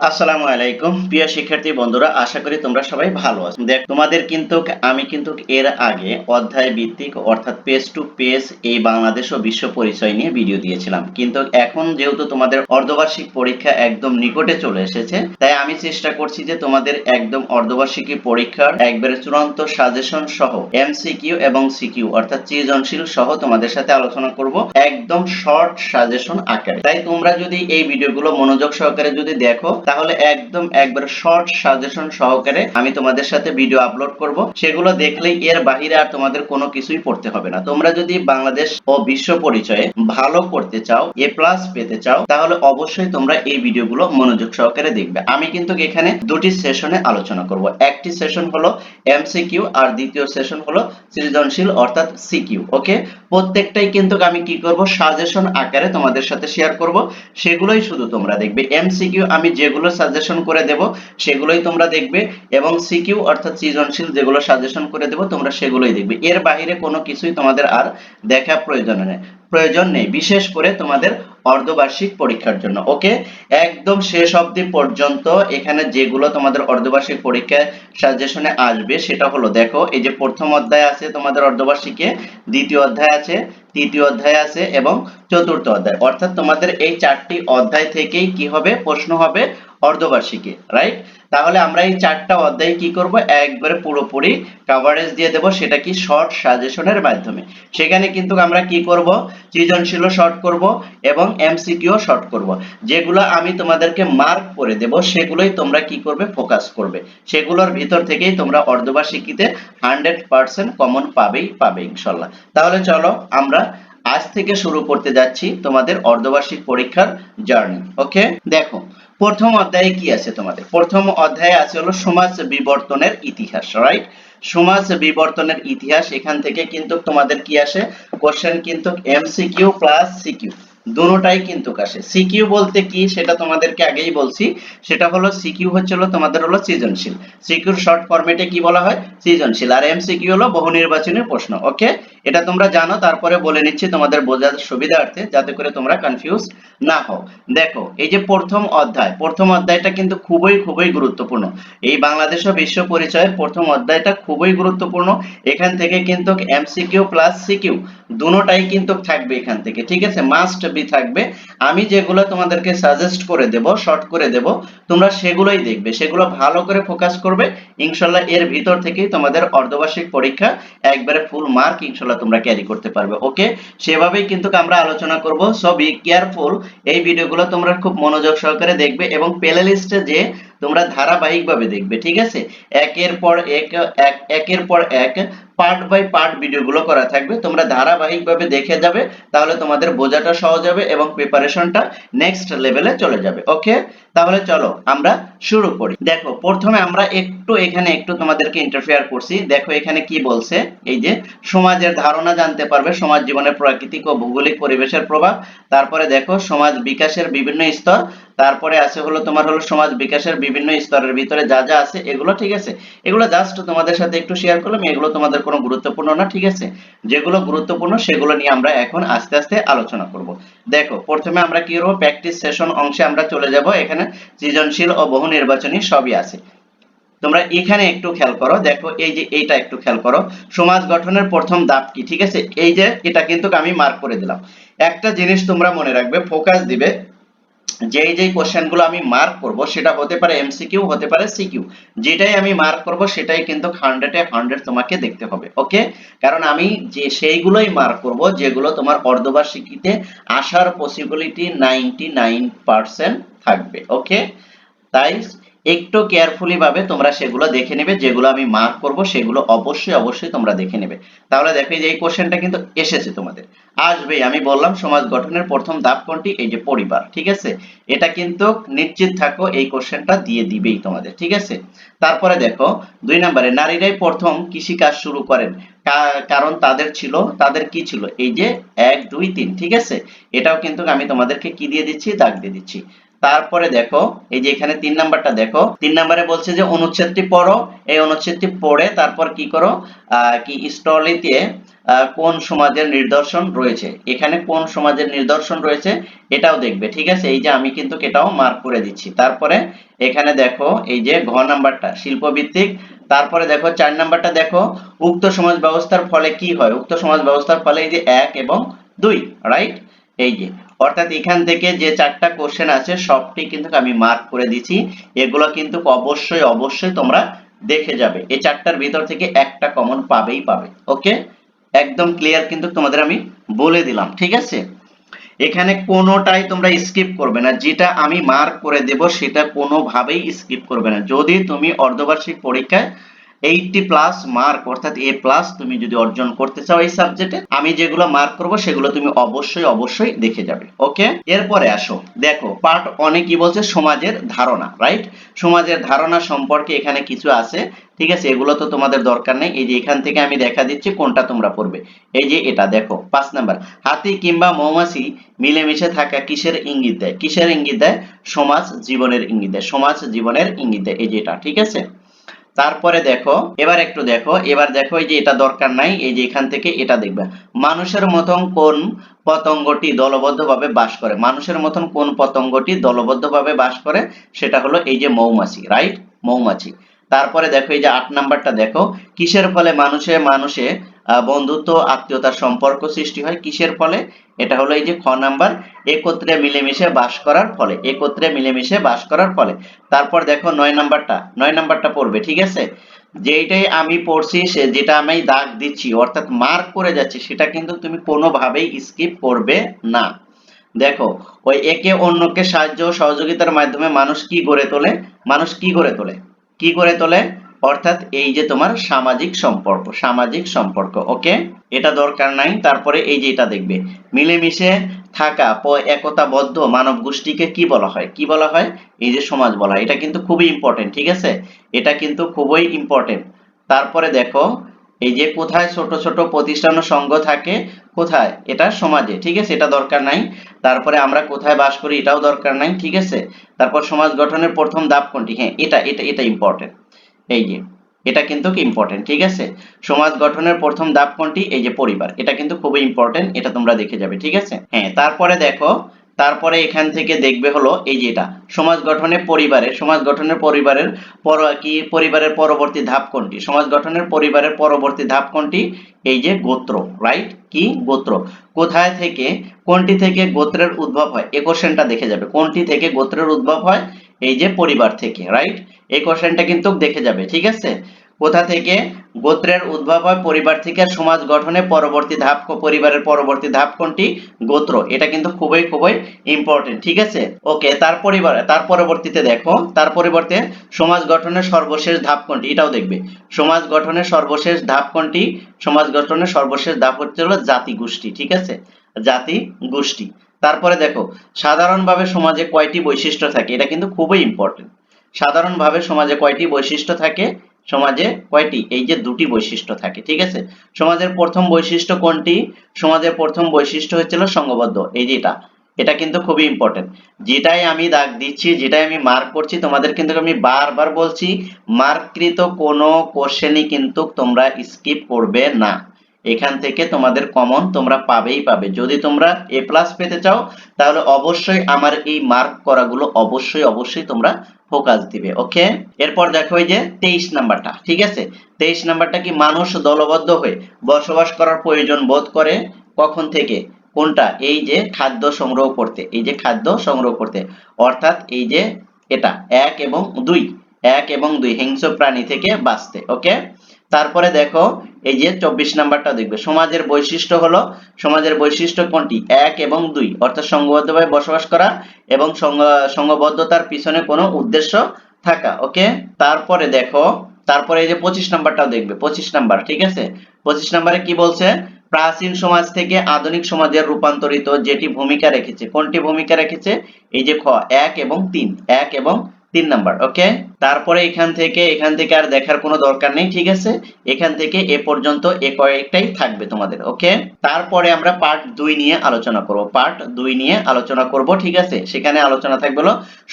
আসসালামু আলাইকুম। প্রিয় শিক্ষার্থী বন্ধুরা, আশা করি তোমরা সবাই ভালো আছো। দেখ, তোমাদের কিন্তু আমি কিন্তু এর আগে অধ্যায় ভিত্তিক অর্থাৎ পেজ টু পেজ এই বাংলাদেশ ও বিশ্ব পরিচয় নিয়ে ভিডিও দিয়েছিলাম। কিন্তু এখন যেহেতু তোমাদের অর্ধবার্ষিক পরীক্ষা একদম নিকটে চলে এসেছে, তাই আমি চেষ্টা করছি যে তোমাদের একদম অর্ধবার্ষিকী পরীক্ষার একবারে চূড়ান্ত সাজেশন সহ এমসিকিউ এবং সিকিউ অর্থাৎ সৃজনশীল সহ তোমাদের সাথে আলোচনা করব একদম শর্ট সাজেশন আকারে। তাই তোমরা যদি এই ভিডিওগুলো মনোযোগ সহকারে যদি দেখো তাহলে একদম একবার শর্ট সাজেশন সহকারে আমি তোমাদের সাথে ভিডিও আপলোড করব। সেগুলো দেখলেই এর বাহিরে আর তোমাদের কোনো কিছুই পড়তে হবে না। তোমরা যদি বাংলাদেশ ও বিশ্ব পরিচয়ে ভালো করতে চাও এ প্লাস পেতে চাও, তাহলে অবশ্যই তোমরা এই ভিডিওগুলো মনোযোগ সহকারে দেখবে। আমি কিন্তু এখানে দুটি সেশনে আলোচনা করব। একটি সেশন হলো এমসিকিউ আর দ্বিতীয় সেশন হলো সৃজনশীল অর্থাৎ সিকিউ ওকে প্রত্যেকটাই কিন্তু আমি কি করব? সাজেশন আকারে তোমাদের সাথে শেয়ার করব। সেগুলোই শুধু তোমরা দেখবে। এমসিকিউ আমি যেগুলো সাজেশন করে দেব, সেগুলোই তোমরা দেখবে। এবং সিকিউ অর্থাৎ সৃজনশীল যেগুলো সাজেশন করে দেব, তোমরা সেগুলোই দেখবে। এর বাইরে কোনো কিছুই তোমাদের আর দেখা প্রয়োজন নেই। প্রয়োজন নেই, বিশেষ করে তোমাদের অর্ধবার্ষিক পরীক্ষার জন্য ওকে একদম শেষ অবধি পর্যন্ত এখানে যেগুলো তোমাদের অর্ধবার্ষিক পরীক্ষায় সাজেশনে আসবে, সেটা হলো, দেখো, এই যে প্রথম অধ্যায় আছে তোমাদের অর্ধবার্ষিকে, দ্বিতীয় অধ্যায় আছে, তৃতীয় অধ্যায় আছে এবং চতুর্থ অধ্যায়, অর্থাৎ তোমাদের এই চারটি অধ্যায় থেকেই কি হবে? প্রশ্ন হবে অর্ধবার্ষিকে রাইট তাহলে আমরা এই চারটা অধ্যায় কি করব? একবারে পুরোপুরি কভারেজ দিয়ে দেব, সেটা কি শর্ট সাজেশনের মাধ্যমে। সেখানে কিন্তু আমরা কি করব? সৃজনশীল শর্ট করব এবং এমসিকিউ শর্ট করব। যেগুলো আমি তোমাদেরকে মার্ক করে দেব, সেগুলোই তোমরা কি করবে? ফোকাস করবে। সেগুলোর ভিতর থেকেই তোমরা অর্ধবার্ষিকীতে হান্ড্রেড পার্সেন্ট কমন পাবেই, পাবে ইনশাল্লাহ। তাহলে চলো আমরা আজ থেকে শুরু করতে যাচ্ছি তোমাদের অর্ধবার্ষিক পরীক্ষার জার্নি ওকে দেখো, প্রথম অধ্যায়ে কি আছে তোমাদের? প্রথম অধ্যায়ে আছে হলো সমাজ বিবর্তনের ইতিহাস রাইট সমাজ বিবর্তনের ইতিহাস, এখান থেকে কিন্তু তোমাদের কি আসে? কোশ্চেন কিন্তু এমসিকিউ প্লাস সিকিউ দুটোটাই কিন্তু আসে। সিকিউ বলতে কি সেটা তোমাদেরকে আগেই বলছি, সেটা হলো সিকিউ হচ্ছে হলো তোমাদের হলো সৃজনশীল। সিকিউর শর্ট ফরম্যাটে কি বলা হয়? সৃজনশীল। আর এমসিকিউ হলো বহু নির্বাচনী প্রশ্ন ওকে এটা তোমরা জানো, তারপরে বলে নিচ্ছি তোমাদের বোঝার সুবিধার্থে, যাতে করে তোমরা কনফিউজ না হও। দেখো, এই যে প্রথম অধ্যায়, প্রথম অধ্যায়টা কিন্তু খুবই খুবই গুরুত্বপূর্ণ। এই বাংলাদেশ বিশ্ব পরিচয়ের প্রথম অধ্যায়টা খুবই গুরুত্বপূর্ণ। এখান থেকে কিন্তু এমসিকিউ প্লাস সিকিউ দুটোটাই কিন্তু থাকবে এখান থেকে, ঠিক আছে? মাস্ট বি থাকবে। আমি যেগুলো তোমাদেরকে সাজেস্ট করে দেব শর্ট করে দেব, তোমরা সেগুলোই দেখবে। সেগুলো ভালো করে ফোকাস করবে। ইনশাল্লাহ এর ভিতর থেকেই তোমাদের অর্ধবার্ষিক পরীক্ষা, একবারে ফুল মার্ক ইনশাল্লাহ তোমরা ক্যারি করতে পারবে ওকে সেভাবেই কিন্তু আমরা আলোচনা করব সো বি কেয়ারফুল এই ভিডিওগুলো তোমরা খুব মনোযোগ সহকারে দেখবে এবং প্লে লিস্টে যে তোমরা ধারাবাহিকভাবে দেখবে, ঠিক আছে? একের পর এক, এক- একের পর এক পার্ট বাই পার্ট ভিডিওগুলো করা থাকবে। তোমরা ধারাবাহিকভাবে দেখে যাবে, তাহলে তোমাদের বোঝাটা সহজ হবে এবং প্রিপারেশনটা নেক্সট লেভেলে চলে যাবে। ওকে তাহলে চলো আমরা শুরু করি। দেখো, প্রথমে আমরা একটু এখানে একটু তোমাদেরকে ইন্টারফেয়ার করছি। দেখো এখানে কি বলছে? এই যে, সমাজের ধারণা জানতে পারবে, সমাজ জীবনের প্রাকৃতিক ও ভৌগোলিক পরিবেশের প্রভাব। তারপরে দেখো, সমাজ বিকাশের বিভিন্ন স্তর। তারপরে আছে হলো তোমার হলো সমাজ বিকাশের বিভিন্ন স্তরের ভিতরে যা যা আছে, এগুলো ঠিক আছে? এগুলো জাস্ট তোমাদের সাথে একটু শেয়ার করলাম, এগুলো তোমাদের কোনো গুরুত্বপূর্ণ না, ঠিক আছে? যেগুলো গুরুত্বপূর্ণ, সেগুলো নিয়ে আমরা এখন আস্তে আস্তে আলোচনা করব। দেখো, প্রথমে আমরা কি করব? প্র্যাকটিস সেশন অংশে আমরা চলে যাব। এখানে সৃজনশীল ও বহু নির্বাচনী সবই আছে। তোমরা এখানে একটু খেয়াল করো। দেখো, এই যে এইটা একটু খেয়াল করো। সমাজ গঠনের প্রথম ধাপ কি, ঠিক আছে? এই যে এটা কিন্তু আমি মার্ক করে দিলাম। একটা জিনিস তোমরা মনে রাখবে ফোকাস দিবে। যেই যেই কোশ্চেনগুলো আমি মার্ক করব, সেটা হতে পারে এমসিকিউ হতে পারে সিকিউ যেটাই আমি মার্ক করব, সেটাই কিন্তু হান্ড্রেডে হান্ড্রেড তোমাকে দেখতে হবে ওকে কারণ আমি যে সেইগুলোই মার্ক করব, যেগুলো তোমার অর্ধবার্ষিকীতে আসার পসিবিলিটি নাইনটি থাকবে ওকে তাই একটু কেয়ারফুলি ভাবে তোমরা সেগুলো দেখে নেবে, যেগুলো আমি মার্ক করব সেগুলো অবশ্যই অবশ্যই তোমরা দেখে নেবে। তাহলে দেখো যে এই কোশ্চেনটা কিন্তু এসেছে তোমাদের। আসবেই আমি বললাম সমাজ গঠনের প্রথম ধাপ কোনটি? এই যে পরিবার, ঠিক আছে? এটা কিন্তু নিশ্চিত থাকো এই কোশ্চেনটা দিয়ে দিবেই তোমাদের, ঠিক আছে? তারপরে দেখো, দুই নম্বরে, নারীরাই প্রথম কৃষি কাজ শুরু করেন। কারণ তাদের ছিল, তাদের কি ছিল? এই যে এক, দুই, তিন, ঠিক আছে? এটাও কিন্তু আমি তোমাদেরকে কি দিয়ে দিচ্ছি? দাগ দিয়ে দিচ্ছি। তারপরে দেখো, এই যে এখানে তিন নাম্বারটা দেখো, তিন নাম্বারে বলছে যে অনুচ্ছেদটি পড়ো, এই অনুচ্ছেদটি পড়ে তারপর কি করো কি স্টলিতে কোন সমাজের নিদর্শন রয়েছে। এখানে কোন সমাজের নিদর্শন রয়েছে, এটাও দেখবে, ঠিক আছে? এই যে আমি কিন্তু এটাও মার্ক করে দিচ্ছি। তারপরে এখানে দেখো, এই যে ঘ নাম্বারটা, শিল্পভিত্তিক। তারপরে দেখো, চার নাম্বারটা দেখো, উক্ত সমাজ ব্যবস্থার ফলে কি হয়? উক্ত সমাজ ব্যবস্থার ফলে এই যে এক এবং দুই রাইট এই যে অর্থাৎ এখান থেকে যে চারটা কোশ্চেন আছে, সবটি কিন্তু আমি মার্ক করে দিচ্ছি। এগুলো কিন্তু অবশ্যই অবশ্যই তোমরা দেখে যাবে। এই চারটার ভিতর থেকে একটা কমন পাবেই পাবে ওকে একদম ক্লিয়ার কিন্তু তোমাদের আমি বলে দিলাম, ঠিক আছে? এখানে কোনোটাই তোমরা স্কিপ করবে না। যেটা আমি মার্ক করে দেব, সেটা কোনোভাবেই স্কিপ করবে না। যদি তুমি অর্ধবার্ষিক পরীক্ষায় এইটটি প্লাস মার্ক অর্থাৎ এ প্লাস তুমি যদি অর্জন করতে চাও এই সাবজেক্টে আমি যেগুলো মার্ক করব সেগুলো তুমি অবশ্যই অবশ্যই দেখে যাবে ওকে এরপরে আসো, দেখো পার্ট অনেক কি বলছে? সমাজের ধারণা রাইট সমাজের ধারণা সম্পর্কে এখানে কিছু আছে, ঠিক আছে? এগুলো তো তোমাদের দরকার নেই, এই যে এখান থেকে আমি দেখা দিচ্ছি কোনটা তোমরা পড়বে, এই যে এটা দেখো, পাঁচ নাম্বার, হাতি কিংবা মৌমাছি মিলেমিশে থাকা কিসের ইঙ্গিত দেয়? কিসের ইঙ্গিত দেয়? সমাজ জীবনের ইঙ্গিত দেয়, সমাজ জীবনের ইঙ্গিত দেয়, এই যে এটা, ঠিক আছে? তারপরে দেখো, এবার একটু দেখো, এবার দেখো এই যে এটা দরকার নাই, এই যে এখান থেকে এটা দেখবে। মানুষের মতন কোন পতঙ্গটি দলবদ্ধভাবে বাস করে? মানুষের মতন কোন পতঙ্গটি দলবদ্ধভাবে বাস করে? সেটা হলো এই যে মৌমাছি রাইট মৌমাছি। তারপরে দেখো এই যে আট নাম্বারটা দেখো, কিসের ফলে মানুষে মানুষে বন্ধুত্ব, আত্মীয়তার সম্পর্ক সৃষ্টি হয় কিসের ফলে? এটা হলো এই যে খ নাম্বার, একত্রে মিলেমিশে বাস করার ফলে। একত্রে মিলেমিশে বাস করার ফলে। তারপর দেখো নয় নাম্বারটা নয় নাম্বারটা পড়বে, ঠিক আছে? যেইটাই আমি পড়ছি, সে যেটা আমি দাগ দিচ্ছি, অর্থাৎ মার্ক করে যাচ্ছি, সেটা কিন্তু তুমি কোনোভাবেই স্কিপ করবে না। দেখো, ওই একে অন্যকে সাহায্য সহযোগিতার মাধ্যমে মানুষ কি গড়ে তোলে? মানুষ কি গড়ে তোলে? কি করে তোলে? অর্থাৎ এই যে তোমার সামাজিক সম্পর্ক সামাজিক সম্পর্ক, ওকে? এটা দরকার নাই, তারপরে এই যে এটা দেখবে। মিলেমিশে থাকা, প- একতাবদ্ধ মানব গোষ্ঠীকে কি বলা হয়? কি বলা হয়? এই যে সমাজ বলা হয় এটা কিন্তু খুবই ইম্পর্টেন্ট ঠিক আছে? এটা কিন্তু খুবই ইম্পর্টেন্ট তারপরে দেখো, এই যে কোথায় ছোট ছোট প্রতিষ্ঠান ও সংঘ থাকে, কোথায়? এটা সমাজে, ঠিক আছে? এটা দরকার নাই। তারপরে আমরা কোথায় বাস করি, এটাও দরকার নাই, ঠিক আছে? তারপর সমাজ গঠনের প্রথম ধাপ কোনটি? হ্যাঁ এটা এটা এটা ইম্পর্টেন্ট এই যে, এটা কিন্তু কি ইম্পর্টেন্ট ঠিক আছে? সমাজ গঠনের প্রথম ধাপ কোনটি? এই যে পরিবার, এটা কিন্তু খুবই ইম্পর্টেন্ট এটা তোমরা দেখে যাবে, ঠিক আছে? হ্যাঁ তারপরে দেখো, তারপরে এখান থেকে দেখবে হলো এই যে এটা, সমাজ গঠনে পরিবারের, সমাজ গঠনের পরিবারের পর, কি পরিবারের পরবর্তী ধাপ কোনটি? সমাজ গঠনের পরিবারের পরবর্তী ধাপ কোনটি? এই যে গোত্র রাইট কি? গোত্র। কোথায় থেকে, কোনটি থেকে গোত্রের উদ্ভব হয়? এই কোশ্চেনটা দেখে যাবে, কোনটি থেকে গোত্রের উদ্ভব হয়? এই যে পরিবার থেকে রাইট এই কোশ্চেনটা কিন্তু দেখে যাবে, ঠিক আছে? কোথা থেকে? গোত্রের উদ্ভব হয় পরিবার থেকে, সমাজ গঠনে পরবর্তী ধাপ পরিবারের পরবর্তী ধাপ কোনটি? গোত্র। এটা কিন্তু খুবই খুবই ইম্পর্টেন্ট ঠিক আছে? ওকে তার পরিবার, তার পরবর্তীতে দেখো, তার পরিবর্তে সমাজ গঠনের সর্বশেষ ধাপ কোনটি? এটাও দেখবে। সমাজ গঠনের সর্বশেষ ধাপ কোনটি? সমাজ গঠনের সর্বশেষ ধাপ হচ্ছে হলো জাতি গোষ্ঠী, ঠিক আছে? জাতি গোষ্ঠী। তারপরে দেখো, সাধারণভাবে সমাজে কয়টি বৈশিষ্ট্য থাকে? এটা কিন্তু খুবই ইম্পর্টেন্ট সাধারণভাবে সমাজে কয়টি বৈশিষ্ট্য থাকে? সমাজে কয়টি? এই যে দুটি বৈশিষ্ট্য থাকে, ঠিক আছে? সমাজের প্রথম বৈশিষ্ট্য কোনটি? সমাজের প্রথম বৈশিষ্ট্য হচ্ছিল সংঘবদ্ধ এই যে এটা এটা কিন্তু খুবই ইম্পর্টেন্ট যেটাই আমি দাগ দিচ্ছি, যেটাই আমি মার্ক করছি, তোমাদের কিন্তু আমি বারবার বলছি মার্ককৃত কোনো কোশ্চেনই কিন্তু তোমরা স্কিপ করবে না। এখান থেকে তোমাদের কমন তোমরা পাবেই পাবে। যদি তোমরা এ প্লাস পেতে চাও, তাহলে অবশ্যই আমার এই মার্ক করাগুলো অবশ্যই অবশ্যই তোমরা ফোকাস দিবে, ওকে? এরপর দেখো এই যে তেইশ নাম্বারটা, ঠিক আছে? তেইশ নাম্বারটা কি মানুষ দলবদ্ধ হয়ে বসবাস করার প্রয়োজন বোধ করে? কখন থেকে? কোনটা? এই যে খাদ্য সংগ্রহ করতে, এই যে খাদ্য সংগ্রহ করতে। অর্থাৎ এই যে এটা, এক এবং দুই, এক এবং দুই, হিংস্র প্রাণী থেকে বাঁচতে, ওকে? তারপরে দেখো এই যে চব্বিশ নাম্বারটা দেখবে। সমাজের বৈশিষ্ট্য হলো, সমাজের বৈশিষ্ট্য কোনটি? এক এবং দুই। অর্থাৎ সংঘবদ্ধভাবে বসবাস করা এবং সংঘ- সংঘবদ্ধতার পিছনে কোনো উদ্দেশ্য থাকা। ওকে? তারপরে দেখো, তারপরে এই যে পঁচিশ নাম্বারটাও দেখবে। পঁচিশ নাম্বার, ঠিক আছে? পঁচিশ নাম্বারে কি বলছে? প্রাচীন সমাজ থেকে আধুনিক সমাজের রূপান্তরিত যেটি ভূমিকা রেখেছে। কোনটি ভূমিকা রেখেছে? এই যে খ, এক এবং তিন। এক এবং তিন নাম্বার, ওকে? তারপরে এখান থেকে এখান থেকে আর দেখার কোনো দরকার নেই, ঠিক আছে? এখান থেকে এ পর্যন্ত এ কয়েকটাই থাকবে তোমাদের, ওকে? তারপরে আমরা পার্ট দুই নিয়ে আলোচনা করব পার্ট দুই নিয়ে আলোচনা করব, ঠিক আছে? সেখানে আলোচনা থাকবে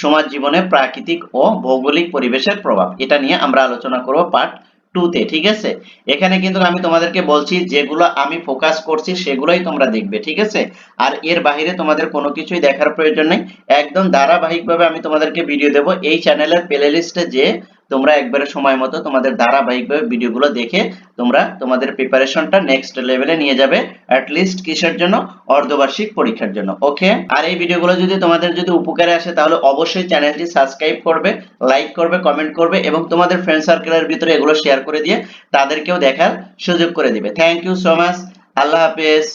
সমাজ জীবনে প্রাকৃতিক ও ভৌগোলিক পরিবেশের প্রভাব, এটা নিয়ে আমরা আলোচনা করব পার্ট টুতে ঠিক আছে? এখানে কিন্তু আমি তোমাদেরকে বলছি, যেগুলো আমি ফোকাস করছি, সেগুলোই তোমরা দেখবে, ঠিক আছে? আর এর বাইরে তোমাদের কোনো কিছুই দেখার প্রয়োজন নেই। একদম ধারাবাহিকভাবে আমি তোমাদেরকে ভিডিও দেব। এই চ্যানেলের প্লে লিস্টে যে তোমরা একবারে সময় মতো তোমাদের ধারাবাহিকভাবে ভিডিওগুলো দেখে তোমরা তোমাদের প্রিপারেশনটা নেক্সট লেভেলে নিয়ে যাবে অ্যাট লিস্ট কিসের জন্য? অর্ধবার্ষিক পরীক্ষার জন্য ওকে আর এই ভিডিওগুলো যদি তোমাদের যদি উপকারে আসে, তাহলে অবশ্যই চ্যানেলটি সাবস্ক্রাইব করবে লাইক করবে কমেন্ট করবে এবং তোমাদের ফ্রেন্ড সার্কেলের ভিতরে এগুলো শেয়ার করে দিয়ে তাদেরকেও দেখার সুযোগ করে দিবে। Thank you so much Allah হাফেজ।